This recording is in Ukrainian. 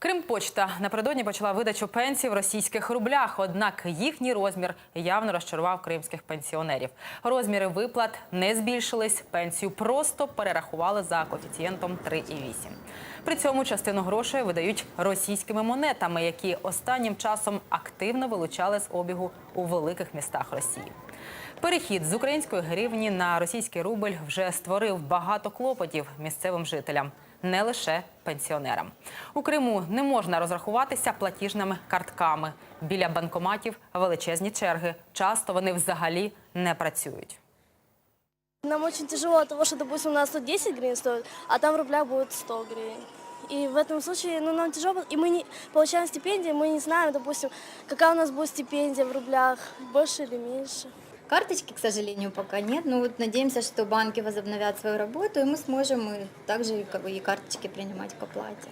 Кримпочта напередодні почала видачу пенсій в російських рублях, однак їхній розмір явно розчарував кримських пенсіонерів. Розміри виплат не збільшились, пенсію просто перерахували за коефіцієнтом 3,8. При цьому частину грошей видають російськими монетами, які останнім часом активно вилучали з обігу у великих містах Росії. Перехід з української гривні на російський рубль вже створив багато клопотів місцевим жителям, не лише пенсіонерам. У Криму не можна розрахуватися платіжними картками. Біля банкоматів величезні черги. Часто вони взагалі не працюють. Нам очень тяжело от того, что, допустим, у нас 110 гривен стоит, а там в рублях будет 100 гривен. И в этом случае ну, нам тяжело, и мы не получаем стипендии, мы не знаем, допустим, какая у нас будет стипендия в рублях, больше или меньше. Карточки, к сожалению, пока нет. Но вот надеемся, что банки возобновят свою работу, и мы сможем и также как бы, и карточки принимать к оплате.